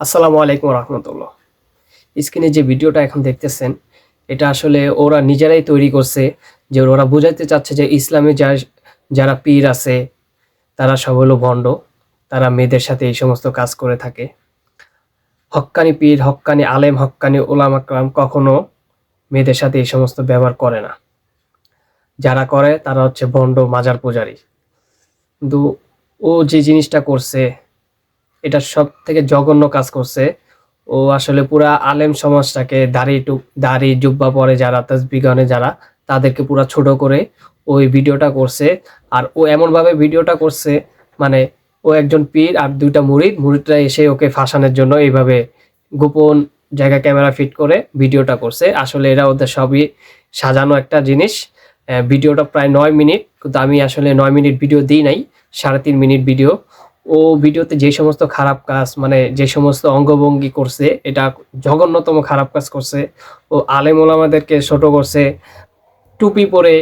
আসসালামু আলাইকুম রহমতুল্লাহ। স্ক্রিনে যে ভিডিওটা এখন দেখতেছেন, এটা আসলে ওরা নিজেরাই তৈরি করছে যে ওরা বোঝাতে চাচ্ছে যে ইসলামে যা, যারা পীর আছে, তারা সব হলো ভণ্ড, তারা মেয়েদের সাথে এই সমস্ত কাজ করে থাকে। হক্কানি পীর, হক্কানি আলেম, হক্কানি ওলাম আকরাম কখনো মেয়েদের সাথে এই সমস্ত ব্যবহার করে না। যারা করে, তারা হচ্ছে ভণ্ড, মাজার পূজারী। কিন্তু ও যে জিনিসটা করছে এটা সব থেকে জঘন্য কাজ করছে। ও আসলে পুরা আলেম সমাজটাকে দাড়ি টুক দাড়ি জুব্বা পরে যারা তাসবিগানে যারা, তাদেরকে পুরা ছোট করে ওই ভিডিওটা করছে। আর ও এমনভাবে ভিডিওটা করছে মানে ও একজন পীর আর দুইটা মুরিদ, মুরিদরা এসে ওকে ফাঁসানোর জন্য এইভাবে গোপন জায়গা ক্যামেরা ফিট করে ভিডিওটা করছে। আসলে এরা ওদের সবই সাজানো একটা জিনিস। ভিডিওটা প্রায় নয় মিনিট, কিন্তু আমি আসলে নয় মিনিট ভিডিও দিই নাই, সাড়ে তিন মিনিট ভিডিও। ও ভিডিওতে যে সমস্ত খারাপ কাজ মানে যে সমস্ত অঙ্গভঙ্গি করছে, এটা জঘন্যতম খারাপ কাজ করছে। ও আলেম ওলামাদেরকে ছোট করছে, টুপি পরে,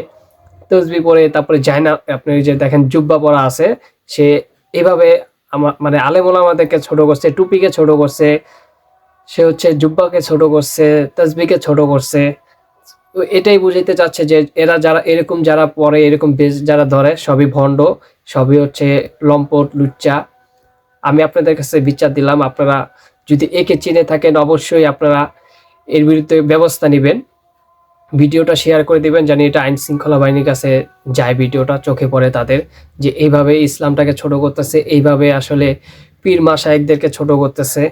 তসবি পরে, তারপরে জায়না, আপনি যে দেখেন জুব্বা পরা আছে, সে এভাবে আমার মানে আলেম ওলামাদেরকে ছোট করছে, টুপিকে ছোট করছে, সে হচ্ছে জুব্বাকে ছোট করছে, তসবিকে ছোট করছে। তো এটাই বুঝাইতে চাচ্ছে যে এরা যারা, এরকম যারা পরে, এরকম বেশ যারা ধরে, সবই ভণ্ড, সবই হচ্ছে লম্পট, লুচ্চা। আমি আপনাদের কাছে বিচার দিলাম, আপনারা যদি একে চিনে থাকেন, অবশ্যই আপনারা এর বিরুদ্ধে ব্যবস্থা নেবেন। ভিডিওটা শেয়ার করে দিবেন, জানি এটা আইন শৃঙ্খলা বাহিনীর কাছে যায় ভিডিওটা, চোখে পড়ে তাদের, যে এইভাবে ইসলামটাকে ছোট করতেছে, এইভাবে আসলে পীর মাসায়েকদেরকে ছোট করতেছে।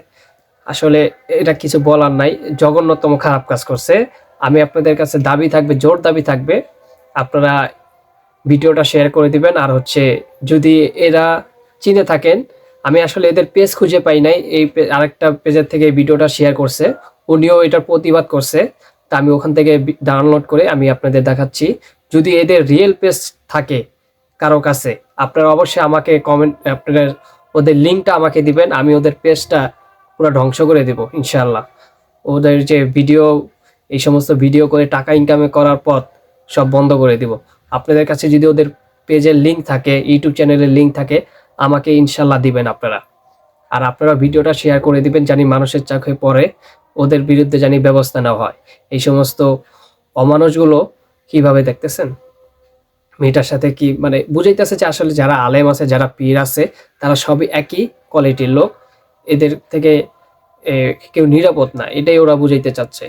আসলে এটা কিছু বলার নাই, জঘন্যতম খারাপ কাজ করছে। আমি আপনাদের কাছে দাবি থাকবে, জোর দাবি থাকবে, আপনারা ভিডিওটা শেয়ার করে দিবেন। আর হচ্ছে, যদি এরা চিনে থাকেন, আমি আসলে এদের পেজ খুঁজে পাই নাই, এই আরেকটা পেজের থেকে ভিডিওটা শেয়ার করছে। উনিও এটার প্রতিবাদ করছে। তা আমি ওখান থেকে ডাউনলোড করে আমি আপনাদের দেখাচ্ছি। যদি এদের রিয়েল পেজ থাকে কারও কাছে, আপনারা অবশ্যই আমাকে কমেন্ট আপনাদের, ওদের লিঙ্কটা আমাকে দিবেন, আমি ওদের পেজটা পুরো ধ্বংস করে দেব ইনশাল্লাহ ওদের যে ভিডিও এই সমস্ত ভিডিও করে টাকা ইনকামে করার পথ সব বন্ধ করে দিব। আপনাদের কাছে যদি ওদের পেজের লিঙ্ক থাকে ইউটিউব চ্যানেলের লিঙ্ক থাকে, আমাকে ইনশাল্লাহ দিবেন আপনারা। আর আপনারা ভিডিওটা শেয়ার করে দিবেন, জানি মানুষের চোখে পরে ওদের বিরুদ্ধে জানি ব্যবস্থা নেওয়া হয়। এই সমস্ত অমানুষগুলো কীভাবে দেখতেছেন? মেয়েটার সাথে কি মানে বুঝাইতেছে যে আসলে যারা আলেম আছে, যারা পীর আছে, তারা সবই একই কোয়ালিটির লোক। এদের থেকে কেউ নিরাপদ না, এটাই ওরা বুঝাইতে চাচ্ছে।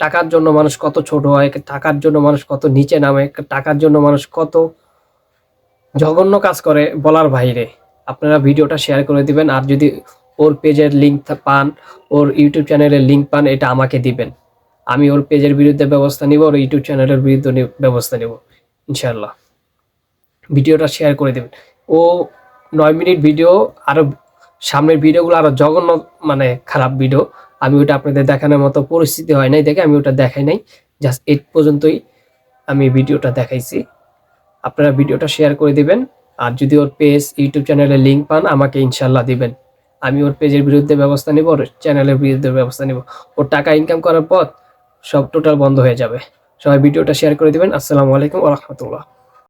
টাকার জন্য মানুষ কত ছোট হয়, টাকার জন্য মানুষ কত নিচে নামে, টাকার জন্য মানুষ কত জঘন্য কাজ করে বলার বাইরে। আপনারা ভিডিওটা শেয়ার করে দিবেন, আর যদি ওর পেজের লিঙ্ক পান, ওর ইউটিউব চ্যানেলের লিঙ্ক পান, এটা আমাকে দিবেন। আমি ওর পেজের বিরুদ্ধে ব্যবস্থা নিব, ওর ইউটিউব চ্যানেলের বিরুদ্ধে ব্যবস্থা নেব ইনশাল্লাহ ভিডিওটা শেয়ার করে দেবেন। ও নয় মিনিট ভিডিও, আরও সামনের ভিডিওগুলো আরও জঘন্য মানে খারাপ ভিডিও। আমি ওটা আপনাদের দেখানোর মতো পরিস্থিতি হয় নাই, দেখে আমি ওটা দেখাই নাই। জাস্ট এই পর্যন্তই আমি ভিডিওটা দেখাইছি। আপনারা ভিডিওটা শেয়ার করে দিবেন, আর যদি ওর পেজ ইউটিউব চ্যানেলের লিঙ্ক পান, আমাকে ইনশাল্লাহ দিবেন। আমি ওর পেজের বিরুদ্ধে ব্যবস্থা নিব, ওর চ্যানেলের বিরুদ্ধে ব্যবস্থা নিব। ওর টাকা ইনকাম করার পথ সব টোটাল বন্ধ হয়ে যাবে। সবাই ভিডিওটা শেয়ার করে দিবেন। আসসালামু আলাইকুম রাহমাতুল্লাহ।